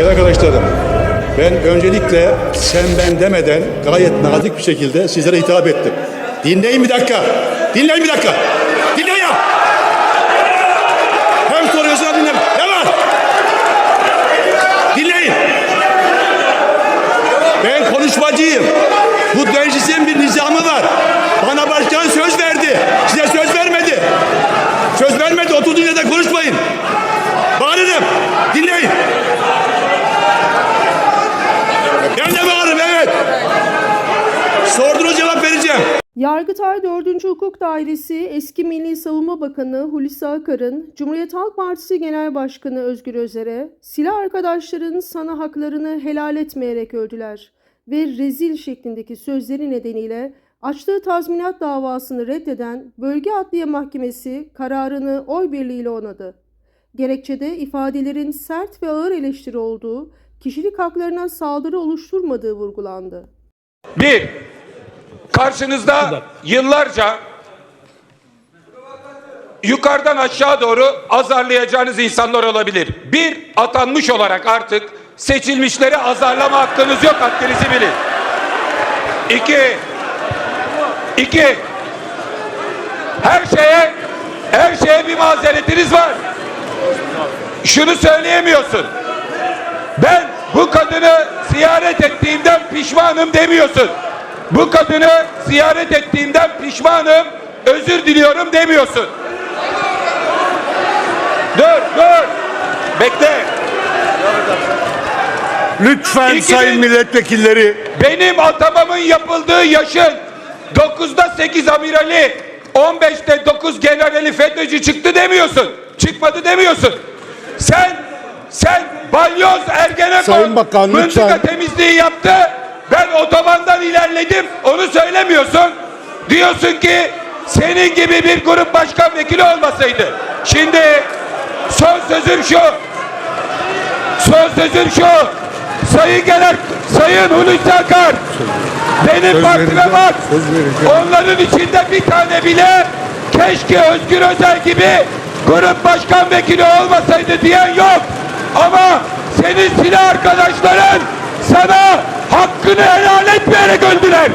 Değerli arkadaşlarım, ben öncelikle sen ben demeden gayet nazik bir şekilde sizlere hitap ettim. Dinleyin bir dakika. Dinleyin bir dakika. Dinleyin. Hem soruyorsun hem dinle. Ne var? Dinleyin. Ben konuşmacıyım. Bu meclisin bir nizamı var. Bana başkan söz verdi. Size söz vermedi. Söz vermedi. Oturduğun yerde konuşmayın. Bağırırım. Dinleyin. Ben de bağırırım evet. Sordunuz cevap vereceğim. Yargıtay 4. Hukuk Dairesi eski Milli Savunma Bakanı Hulusi Akar'ın Cumhuriyet Halk Partisi Genel Başkanı Özgür Özer'e silah arkadaşların sana haklarını helal etmeyerek öldüler ve rezil şeklindeki sözleri nedeniyle açtığı tazminat davasını reddeden Bölge Adliye Mahkemesi kararını oy birliğiyle onadı. Gerekçede ifadelerin sert ve ağır eleştiri olduğu, kişilik haklarına saldırı oluşturmadığı vurgulandı. Bir, karşınızda yıllarca yukarıdan aşağı doğru azarlayacağınız insanlar olabilir. Bir, atanmış olarak artık seçilmişleri azarlama hakkınız yok, hakkınızı bilin. İki, iki, her şeye, her şeye bir mazeretiniz var. Şunu söyleyemiyorsun. Ben bu kadını ziyaret ettiğimden pişmanım demiyorsun. Bu kadını ziyaret ettiğimden pişmanım, özür diliyorum demiyorsun. Dur, dur. Bekle. Lütfen İki sayın milletvekilleri Benim atamamın yapıldığı yaşın 9'da 8 amirali, 15'te 9 generali FETÖ'cü çıktı demiyorsun. Çıkmadı demiyorsun. Sen sen balyoz Ergenekon Sayın Bakan, mıntıka lütfen. temizliği yaptı. Ben otobandan ilerledim. Onu söylemiyorsun. Diyorsun ki senin gibi bir grup başkan vekili olmasaydı. Şimdi son sözüm şu. Son sözüm şu. Sayın Genel, Sayın Hulusi Akar. Benim Söz partime bak. Onların içinde bir tane bile keşke Özgür Özel gibi grup başkan vekili olmasaydı diyen yok. Ama senin silah arkadaşların sana hakkını helal etmeyerek öldüler.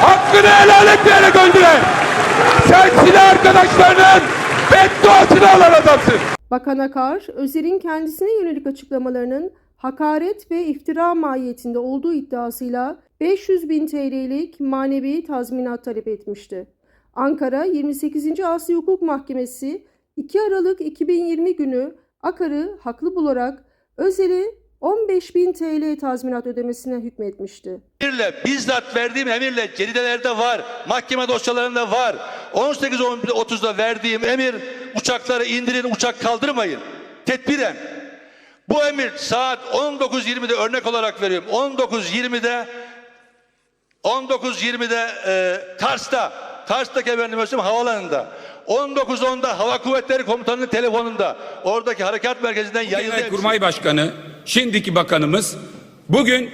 Hakkını helal etmeyerek öldüler. Sen silah arkadaşlarının bedduasını alan adamsın. Bakan Akar, Özer'in kendisine yönelik açıklamalarının hakaret ve iftira mahiyetinde olduğu iddiasıyla 500 bin TL'lik manevi tazminat talep etmişti. Ankara 28. Asya Hukuk Mahkemesi 2 Aralık 2020 günü Akar'ı haklı bularak Özer'e 15 bin TL tazminat ödemesine hükmetmişti. emirle bizzat verdiğim emirle ceridelerde var. Mahkeme dosyalarında var. 18.30'da verdiğim emir uçakları indirin uçak kaldırmayın. Tedbiren. Bu emir saat 19.20'de örnek olarak veriyorum. 19.20'de 19.20'de e, Kars'ta Kars'taki efendim havalanında 19.10'da Hava Kuvvetleri Komutanı'nın telefonunda oradaki harekat merkezinden yayıldı. Genelkurmay Başkanı, şimdiki bakanımız bugün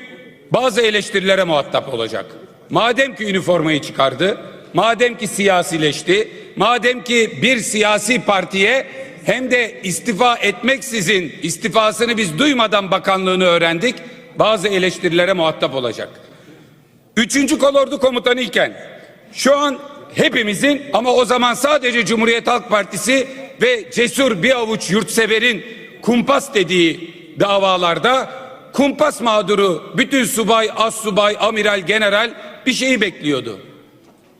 bazı eleştirilere muhatap olacak. Madem ki üniformayı çıkardı, madem ki siyasileşti, madem ki bir siyasi partiye hem de istifa etmeksizin istifasını biz duymadan bakanlığını öğrendik, bazı eleştirilere muhatap olacak. Üçüncü kolordu komutanı iken şu an hepimizin ama o zaman sadece Cumhuriyet Halk Partisi ve cesur bir avuç yurtseverin kumpas dediği davalarda kumpas mağduru bütün subay, az subay, amiral, general bir şeyi bekliyordu.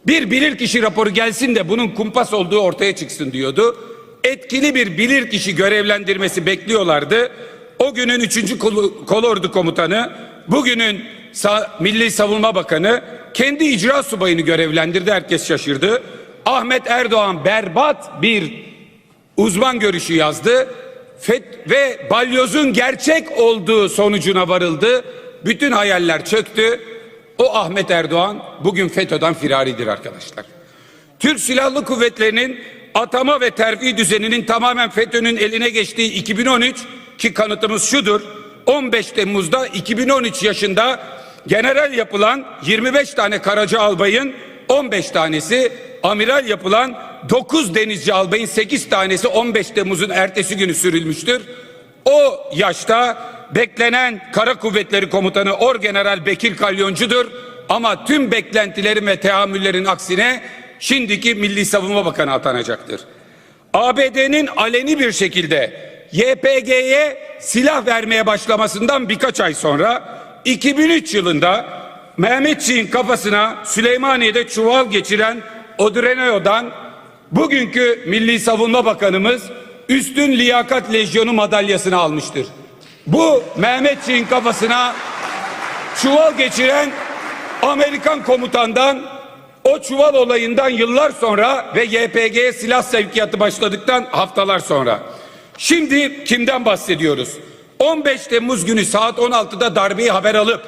Bir bilirkişi raporu gelsin de bunun kumpas olduğu ortaya çıksın diyordu. Etkili bir bilirkişi görevlendirmesi bekliyorlardı. O günün 3. Kol- Kolordu Komutanı, bugünün Milli Savunma Bakanı kendi icra subayını görevlendirdi. Herkes şaşırdı. Ahmet Erdoğan berbat bir uzman görüşü yazdı. FET ve balyozun gerçek olduğu sonucuna varıldı. Bütün hayaller çöktü. O Ahmet Erdoğan bugün FETÖ'den firaridir arkadaşlar. Türk Silahlı Kuvvetleri'nin atama ve terfi düzeninin tamamen FETÖ'nün eline geçtiği 2013 ki kanıtımız şudur. 15 Temmuz'da 2013 yaşında general yapılan 25 tane Karaca albayın 15 tanesi amiral yapılan 9 denizci albayın 8 tanesi 15 Temmuz'un ertesi günü sürülmüştür. O yaşta beklenen Kara Kuvvetleri Komutanı Orgeneral Bekir Kalyoncu'dur. Ama tüm beklentilerin ve teamüllerin aksine şimdiki Milli Savunma Bakanı atanacaktır. ABD'nin aleni bir şekilde YPG'ye silah vermeye başlamasından birkaç ay sonra 2003 yılında Mehmetçiğin kafasına Süleymaniye'de çuval geçiren Odreno'dan bugünkü Milli Savunma Bakanımız Üstün Liyakat Lejyonu madalyasını almıştır. Bu Mehmetçiğin kafasına çuval geçiren Amerikan komutandan o çuval olayından yıllar sonra ve YPG'ye silah sevkiyatı başladıktan haftalar sonra. Şimdi kimden bahsediyoruz? 15 Temmuz günü saat 16'da darbeyi haber alıp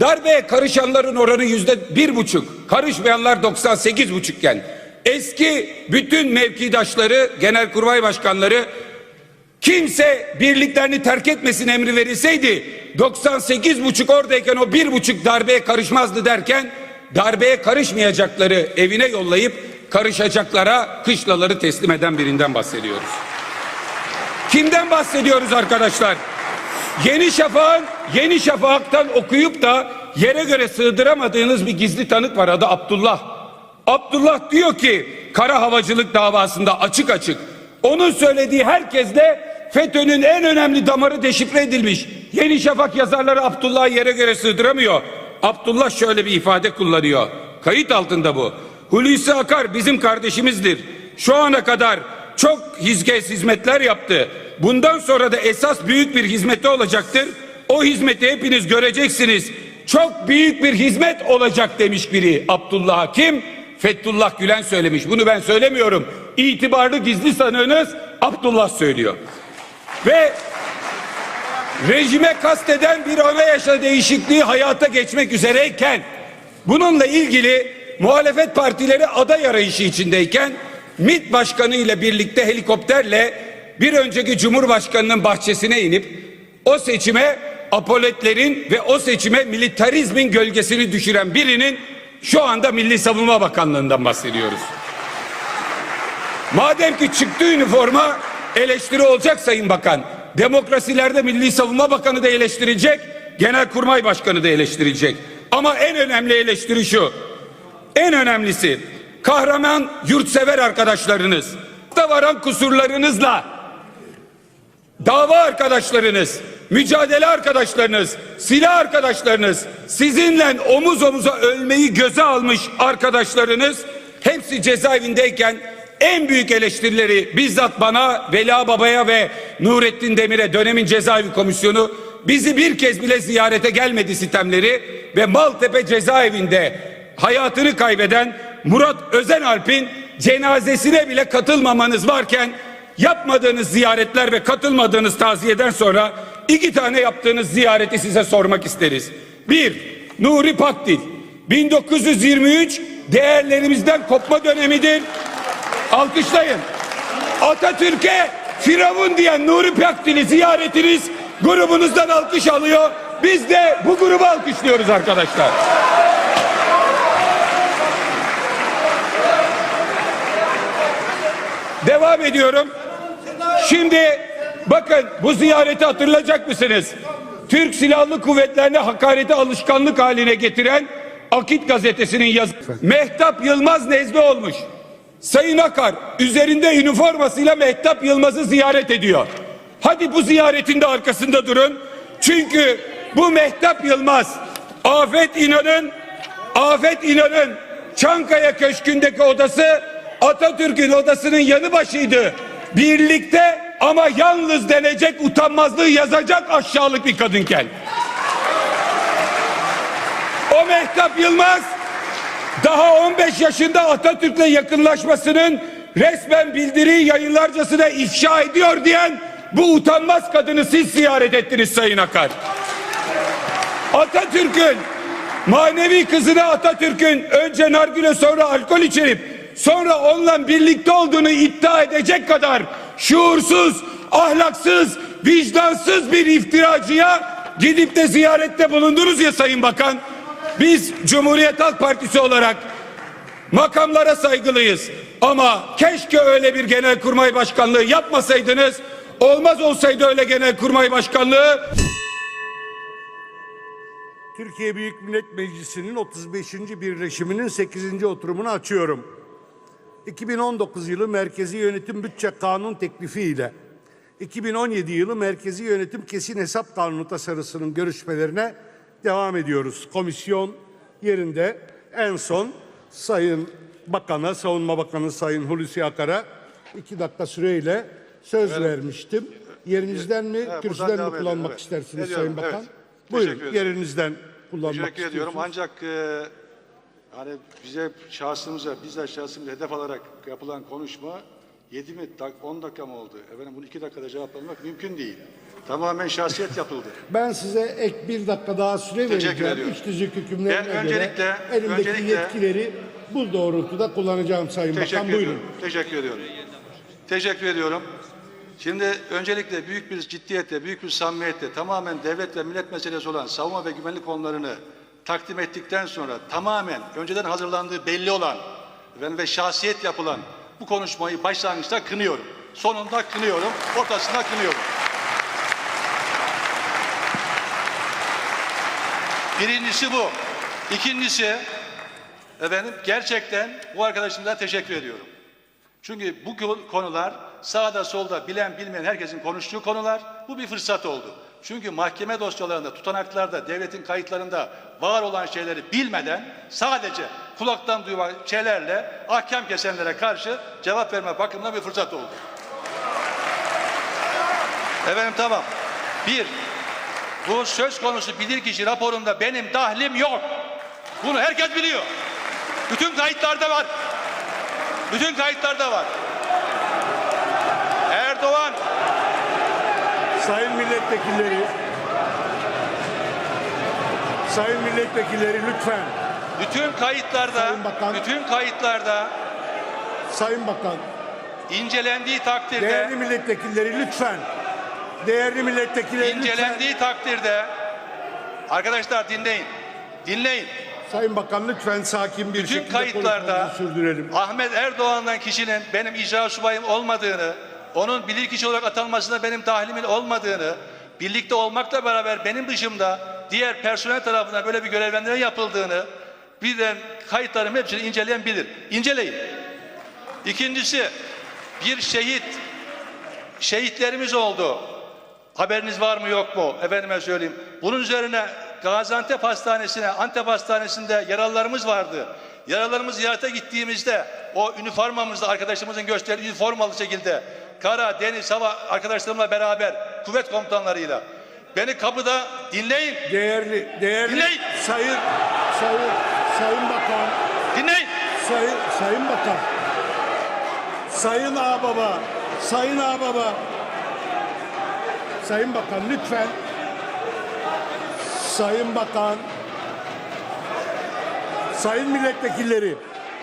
darbeye karışanların oranı yüzde bir buçuk, karışmayanlar 98 buçukken eski bütün mevkidaşları, genelkurmay başkanları Kimse birliklerini terk etmesin emri verilseydi 98 buçuk oradayken o bir buçuk darbeye karışmazdı derken darbeye karışmayacakları evine yollayıp karışacaklara kışlaları teslim eden birinden bahsediyoruz. Kimden bahsediyoruz arkadaşlar? Yeni Şafak'ın Yeni Şafak'tan okuyup da yere göre sığdıramadığınız bir gizli tanık var adı Abdullah. Abdullah diyor ki kara havacılık davasında açık açık onun söylediği herkesle FETÖ'nün en önemli damarı deşifre edilmiş. Yeni Şafak yazarları Abdullah'ı yere göre sığdıramıyor. Abdullah şöyle bir ifade kullanıyor. Kayıt altında bu. Hulusi Akar bizim kardeşimizdir. Şu ana kadar çok hizmet hizmetler yaptı. Bundan sonra da esas büyük bir hizmeti olacaktır. O hizmeti hepiniz göreceksiniz. Çok büyük bir hizmet olacak demiş biri. Abdullah kim? Fethullah Gülen söylemiş. Bunu ben söylemiyorum. İtibarlı gizli sanığınız Abdullah söylüyor. Ve rejime kasteden bir anayasa değişikliği hayata geçmek üzereyken bununla ilgili muhalefet partileri aday arayışı içindeyken MİT Başkanı ile birlikte helikopterle bir önceki Cumhurbaşkanı'nın bahçesine inip o seçime apoletlerin ve o seçime militarizmin gölgesini düşüren birinin şu anda Milli Savunma Bakanlığı'ndan bahsediyoruz. Madem ki çıktı üniforma eleştiri olacak Sayın Bakan. Demokrasilerde Milli Savunma Bakanı da eleştirilecek, Genelkurmay Başkanı da eleştirilecek. Ama en önemli eleştiri şu. En önemlisi kahraman yurtsever arkadaşlarınız. Da varan kusurlarınızla. Dava arkadaşlarınız, mücadele arkadaşlarınız, silah arkadaşlarınız, sizinle omuz omuza ölmeyi göze almış arkadaşlarınız hepsi cezaevindeyken en büyük eleştirileri bizzat bana, Vela Baba'ya ve Nurettin Demir'e dönemin cezaevi komisyonu bizi bir kez bile ziyarete gelmedi sitemleri ve Maltepe cezaevinde hayatını kaybeden Murat Özenalp'in cenazesine bile katılmamanız varken yapmadığınız ziyaretler ve katılmadığınız taziyeden sonra iki tane yaptığınız ziyareti size sormak isteriz. Bir, Nuri Pakdil. 1923 değerlerimizden kopma dönemidir. Alkışlayın. Atatürk'e Firavun diyen Nuri Pakdil'i ziyaretiniz grubunuzdan alkış alıyor. Biz de bu grubu alkışlıyoruz arkadaşlar. Devam ediyorum. Şimdi bakın bu ziyareti hatırlayacak mısınız? Türk Silahlı Kuvvetlerine hakareti alışkanlık haline getiren Akit gazetesinin yazı. Mehtap Yılmaz nezle olmuş. Sayın Akar üzerinde üniformasıyla Mehtap Yılmaz'ı ziyaret ediyor. Hadi bu ziyaretin de arkasında durun. Çünkü bu Mehtap Yılmaz Afet İnan'ın Afet İnan'ın Çankaya Köşkü'ndeki odası Atatürk'ün odasının yanı başıydı. Birlikte ama yalnız denecek utanmazlığı yazacak aşağılık bir kadınken. O Mehtap Yılmaz daha 15 yaşında Atatürk'le yakınlaşmasının resmen bildiriyi yayınlarcasına ifşa ediyor diyen bu utanmaz kadını siz ziyaret ettiniz Sayın Akar. Atatürk'ün manevi kızına Atatürk'ün önce nargile sonra alkol içirip sonra onunla birlikte olduğunu iddia edecek kadar şuursuz, ahlaksız, vicdansız bir iftiracıya gidip de ziyarette bulundunuz ya Sayın Bakan. Biz Cumhuriyet Halk Partisi olarak makamlara saygılıyız. Ama keşke öyle bir genelkurmay başkanlığı yapmasaydınız. Olmaz olsaydı öyle genelkurmay başkanlığı Türkiye Büyük Millet Meclisi'nin 35. birleşiminin 8. oturumunu açıyorum. 2019 yılı Merkezi Yönetim Bütçe Kanun teklifi ile 2017 yılı Merkezi Yönetim Kesin Hesap Kanunu tasarısının görüşmelerine devam ediyoruz. Komisyon yerinde en son Sayın Bakan'a, Savunma Bakanı Sayın Hulusi Akar'a iki dakika süreyle söz vermiştim. Yerinizden mi, Evet, kürsüden mi kullanmak evet. istersiniz Ediyorum, Sayın Bakan? evet. Buyurun, yerinizden kullanmak Teşekkür ediyorum. Ancak e, hani bize şahsımıza, bizzat şahsımıza hedef alarak yapılan konuşma 7 mi, dak- 10 dakika mı oldu? Efendim bunu 2 dakikada cevaplamak mümkün değil. Tamamen şahsiyet yapıldı. Ben size ek bir dakika daha süre Teşekkür vereceğim. İç tüzük hükümlerine Ben göre öncelikle- elimdeki öncelikle- yetkileri bu doğrultuda kullanacağım Sayın Teşekkür Bakan. Buyurun. ediyorum. Teşekkür ediyorum. Teşekkür ediyorum. Şimdi öncelikle büyük bir ciddiyetle, büyük bir samimiyetle tamamen devlet ve millet meselesi olan savunma ve güvenlik konularını takdim ettikten sonra tamamen önceden hazırlandığı belli olan ve şahsiyet yapılan bu konuşmayı başlangıçta kınıyorum. Sonunda kınıyorum, ortasında kınıyorum. Birincisi bu. İkincisi efendim gerçekten bu arkadaşımıza teşekkür ediyorum. Çünkü bu konu- konular sağda solda bilen bilmeyen herkesin konuştuğu konular. Bu bir fırsat oldu. Çünkü mahkeme dosyalarında, tutanaklarda, devletin kayıtlarında var olan şeyleri bilmeden sadece kulaktan duyulan şeylerle ahkam kesenlere karşı cevap verme bakımından bir fırsat oldu. Efendim tamam. Bir, bu söz konusu bilirkişi raporunda benim dahlim yok. Bunu herkes biliyor. Bütün kayıtlarda var. Bütün kayıtlarda var. Erdoğan Sayın milletvekilleri Sayın milletvekilleri lütfen bütün kayıtlarda Sayın Bakan. bütün kayıtlarda Sayın Bakan incelendiği takdirde değerli milletvekilleri lütfen değerli milletvekilleri lütfen incelendiği takdirde arkadaşlar dinleyin. Dinleyin. Sayın Bakan lütfen sakin bir Bütün şekilde kayıtlarda sürdürelim. Ahmet Erdoğan'dan kişinin benim icra subayım olmadığını, onun bilirkişi olarak atanmasında benim dahlimin olmadığını, birlikte olmakla beraber benim dışımda diğer personel tarafından böyle bir görevlendirme yapıldığını birden kayıtların hepsini inceleyen bilir. İnceleyin. İkincisi bir şehit şehitlerimiz oldu. Haberiniz var mı yok mu? Efendime söyleyeyim. Bunun üzerine Gaziantep Hastanesi'ne, Antep Hastanesi'nde yaralılarımız vardı. Yaralılarımızı ziyarete gittiğimizde o üniformamızda arkadaşımızın gösterdiği üniformalı şekilde kara, deniz, hava arkadaşlarımla beraber kuvvet komutanlarıyla. Beni kapıda dinleyin, Değerli değerli Dinleyin. Sayın Sayın Sayın Bakan. Dinleyin. Sayın Sayın Bakan. Sayın Ağbaba Sayın Ağbaba. Sayın Bakan lütfen. Sayın Bakan. Sayın milletvekilleri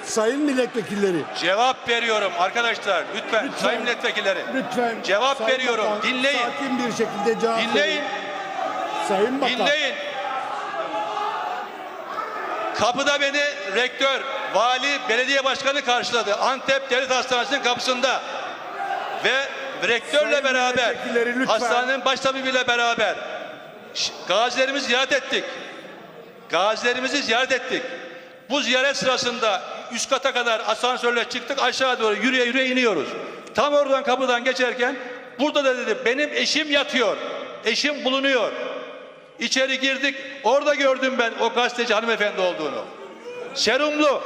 Sayın milletvekilleri Cevap veriyorum arkadaşlar lütfen, Lütfen. sayın milletvekilleri. lütfen Cevap Sayın veriyorum. Bakan, Dinleyin. Sakin bir şekilde cevap Dinleyin, verin. Sayın Bakan dinleyin. Kapıda beni rektör, vali, belediye başkanı karşıladı. Antep Devlet Hastanesi'nin kapısında. Ve rektörle Sayın beraber, hastanenin baş tabibiyle beraber gazilerimizi ziyaret ettik. Gazilerimizi ziyaret ettik. Bu ziyaret sırasında üst kata kadar asansörle çıktık aşağı doğru yürüye yürüye iniyoruz. Tam oradan kapıdan geçerken burada da dedi benim eşim yatıyor. Eşim bulunuyor. İçeri girdik. Orada gördüm ben o gazeteci hanımefendi olduğunu. Serumlu.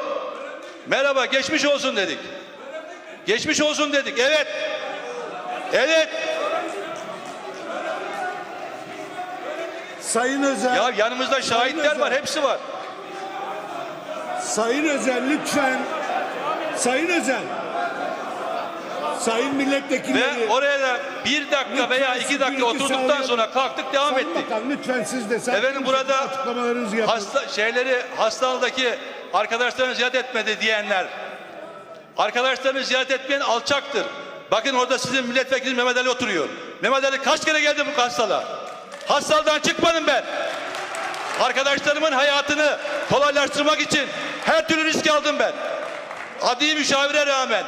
Merhaba geçmiş olsun dedik. Geçmiş olsun dedik. Evet. Evet. Sayın Özel Ya yanımızda şahitler var. Hepsi var. Sayın Özel lütfen Sayın Özel Sayın milletvekilleri Ve oraya da bir dakika veya Lütfen iki dakika oturduktan sağlayalım. sonra kalktık devam Sayın ettik. Bakan lütfen siz de sakin Efendim burada açıklamalarınızı yapın. hasta şeyleri hastanedeki arkadaşlarını ziyaret etmedi diyenler arkadaşlarını ziyaret etmeyen alçaktır. Bakın orada sizin milletvekili Mehmet Ali oturuyor. Mehmet Ali kaç kere geldi bu hastalığa? Hastalıktan çıkmadım ben. Arkadaşlarımın hayatını kolaylaştırmak için her türlü risk aldım ben. Adli müşavire rağmen,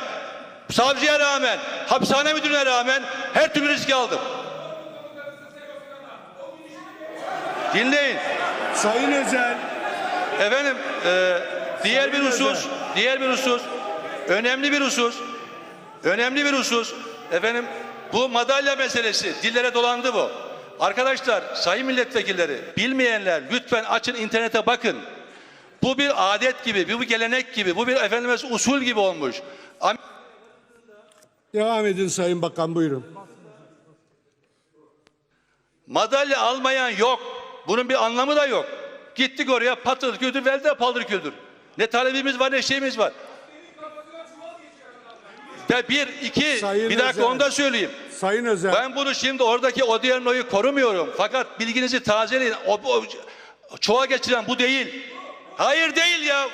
savcıya rağmen, hapishane müdürüne rağmen her türlü risk aldım. Dinleyin. Sayın Özel. Efendim e, diğer bir husus, diğer bir husus, önemli bir husus, önemli bir husus. Efendim bu madalya meselesi dillere dolandı bu. Arkadaşlar, sayın milletvekilleri, bilmeyenler lütfen açın internete bakın. Bu bir adet gibi, bu bir gelenek gibi, bu bir efendimiz usul gibi olmuş. Am- Devam edin Sayın Bakan buyurun. Madalya almayan yok. Bunun bir anlamı da yok. Gittik oraya patır küldür verdi de paldır küldür. Ne talebimiz var ne şeyimiz var. Ve bir, iki, Sayın bir dakika Özel. onu da söyleyeyim. Sayın Özel. Ben bunu şimdi oradaki Odierno'yu korumuyorum. Fakat bilginizi tazeleyin. O, o, çoğa geçiren bu değil. Hayır değil ya.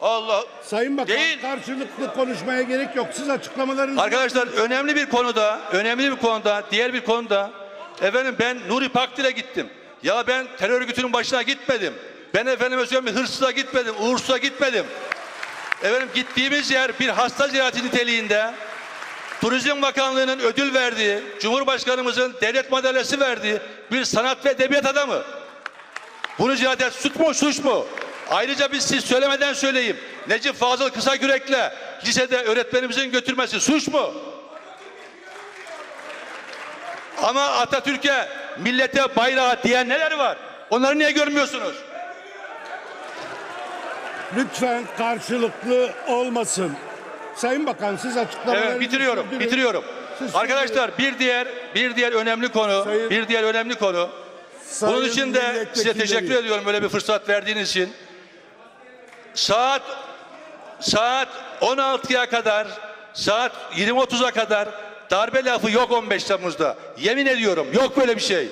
Allah. Sayın Bakan Değil. karşılıklı konuşmaya gerek yok. Siz açıklamalarınızı Arkadaşlar önemli bir konuda, önemli bir konuda, diğer bir konuda efendim ben Nuri Pakdil'e gittim. Ya ben terör örgütünün başına gitmedim. Ben efendim söyleyeyim hırsıza gitmedim, uğursuza gitmedim. Efendim gittiğimiz yer bir hasta ziyareti niteliğinde Turizm Bakanlığı'nın ödül verdiği, Cumhurbaşkanımızın devlet madalyası verdiği bir sanat ve edebiyat adamı. Bunu ziyaret et, suç mu suç mu? Ayrıca biz siz söylemeden söyleyeyim. Necip Fazıl Kısagürek'le lisede öğretmenimizin götürmesi suç mu? Ama Atatürk'e, millete, bayrağa diyen neler var? Onları niye görmüyorsunuz? lütfen karşılıklı olmasın. Sayın Bakan siz açıklamalarınızı Evet bitiriyorum. sürdürün. Bitiriyorum. Siz Arkadaşlar bir diğer bir diğer önemli konu, Sayın- bir diğer önemli konu. Sayın Bunun için de size teşekkür ediyorum böyle bir fırsat verdiğiniz için. Saat saat 16'ya kadar, saat 20.30'a kadar darbe lafı yok 15 Temmuz'da. Yemin ediyorum yok böyle bir şey.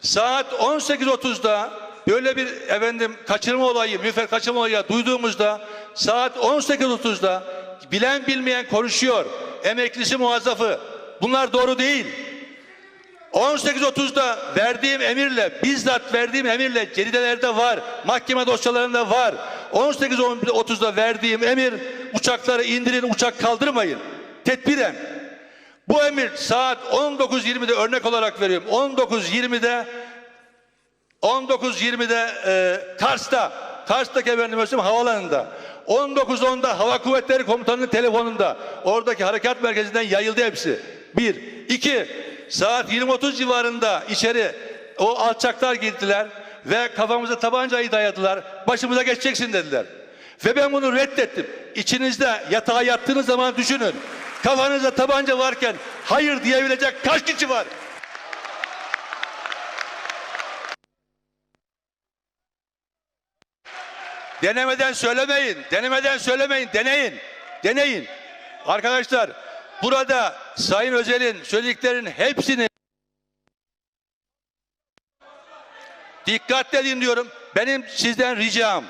Saat 18.30'da böyle bir efendim kaçırma olayı, müfer kaçırma olayı duyduğumuzda saat 18.30'da bilen bilmeyen konuşuyor. Emeklisi muazzafı. Bunlar doğru değil. 18.30'da verdiğim emirle, bizzat verdiğim emirle ceridelerde var, mahkeme dosyalarında var. 18.30'da verdiğim emir uçakları indirin, uçak kaldırmayın. Tedbiren. Bu emir saat 19.20'de örnek olarak veriyorum. 19.20'de 19.20'de e, Kars'ta, Kars'taki efendim Özlem havalanında. 19.10'da Hava Kuvvetleri Komutanı'nın telefonunda. Oradaki harekat merkezinden yayıldı hepsi. Bir. iki Saat 20.30 civarında içeri o alçaklar girdiler ve kafamıza tabancayı dayadılar. Başımıza geçeceksin dediler. Ve ben bunu reddettim. İçinizde yatağa yattığınız zaman düşünün. Kafanızda tabanca varken hayır diyebilecek kaç kişi var? Denemeden söylemeyin. Denemeden söylemeyin. Deneyin. Deneyin. Arkadaşlar burada Sayın Özel'in söylediklerinin hepsini dikkatle dinliyorum. Benim sizden ricam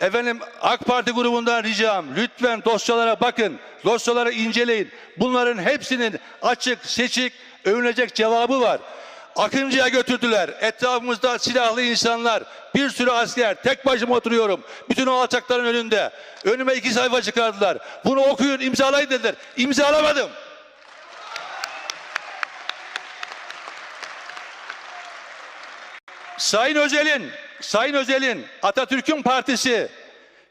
efendim AK Parti grubundan ricam lütfen dosyalara bakın. Dosyaları inceleyin. Bunların hepsinin açık, seçik, övünecek cevabı var. Akıncı'ya götürdüler. Etrafımızda silahlı insanlar, bir sürü asker. Tek başıma oturuyorum. Bütün o alçakların önünde. Önüme iki sayfa çıkardılar. Bunu okuyun, imzalayın dediler. İmzalamadım. Sayın Özel'in, Sayın Özel'in Atatürk'ün partisi,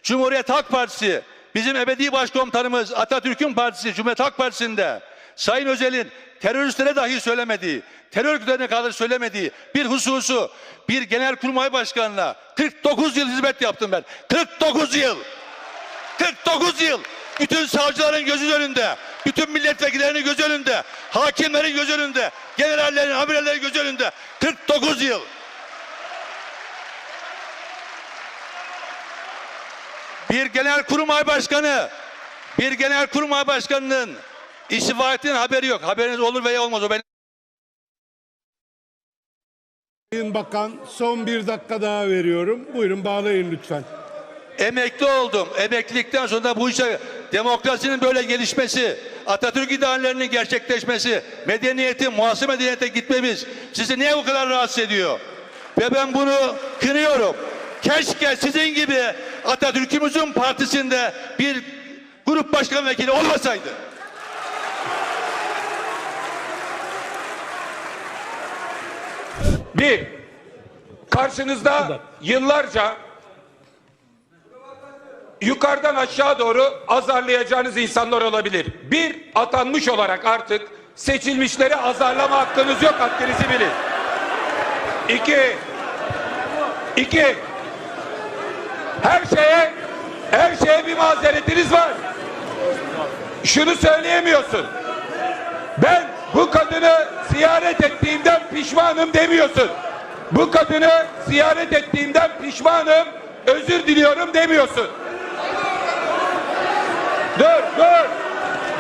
Cumhuriyet Halk Partisi, bizim ebedi başkomutanımız Atatürk'ün partisi, Cumhuriyet Halk Partisi'nde Sayın Özel'in teröristlere dahi söylemediği, terör örgütlerine kadar söylemediği bir hususu bir genelkurmay başkanına 49 yıl hizmet yaptım ben. 49 yıl. 49 yıl. Bütün savcıların gözü önünde, bütün milletvekillerinin gözü önünde, hakimlerin gözü önünde, generallerin, amirallerin gözü önünde. 49 yıl. Bir genel kurmay başkanı, bir genel kurmay başkanının istifa ettiğinin haberi yok. Haberiniz olur veya olmaz o benim. Sayın Bakan son bir dakika daha veriyorum. Buyurun bağlayın lütfen. Emekli oldum. Emeklilikten sonra bu işe demokrasinin böyle gelişmesi, Atatürk ideallerinin gerçekleşmesi, medeniyetin, muhasır medeniyete gitmemiz sizi niye bu kadar rahatsız ediyor? Ve ben bunu kınıyorum. Keşke sizin gibi Atatürk'ümüzün partisinde bir grup başkan vekili olmasaydı. Bir, Karşınızda yıllarca yukarıdan aşağı doğru azarlayacağınız insanlar olabilir. Bir, atanmış olarak artık seçilmişleri azarlama hakkınız yok, hakkınızı bilin. İki, iki, her şeye, her şeye bir mazeretiniz var. Şunu söyleyemiyorsun. Ben bu kadını ziyaret ettiğimden pişmanım demiyorsun. Bu kadını ziyaret ettiğimden pişmanım, özür diliyorum demiyorsun. Dur, dur.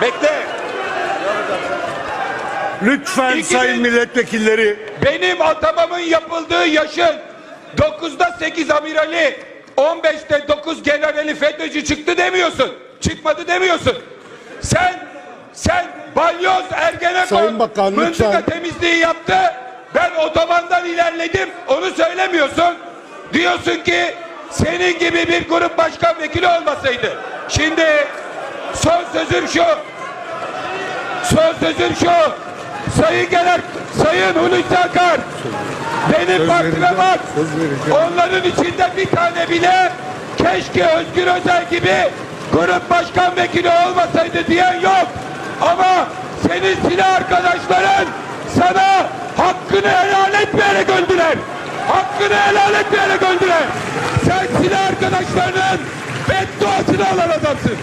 Bekle. Lütfen İki sayın milletvekilleri Benim atamamın yapıldığı yaşın 9'da 8 amirali, 15'te 9 generali FETÖ'cü çıktı demiyorsun. Çıkmadı demiyorsun. Sen sen balyoz Ergenekon Bakan, mıntıka lütfen. temizliği yaptı. Ben otobandan ilerledim. Onu söylemiyorsun. Diyorsun ki senin gibi bir grup başkan vekili olmasaydı. Şimdi son sözüm şu. Son sözüm şu. Sayın Genel, Sayın Hulusi Akar. Benim partime bak. Onların içinde bir tane bile keşke Özgür Özel gibi grup başkan vekili olmasaydı diyen yok. Ama senin silah arkadaşların sana hakkını helal etmeyerek öldüler. Hakkını helal etmeyerek öldüler. Sen silah arkadaşlarının bedduasını alan adamsın.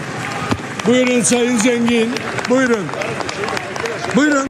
Buyurun Sayın Zengin. Buyurun. Buyurun.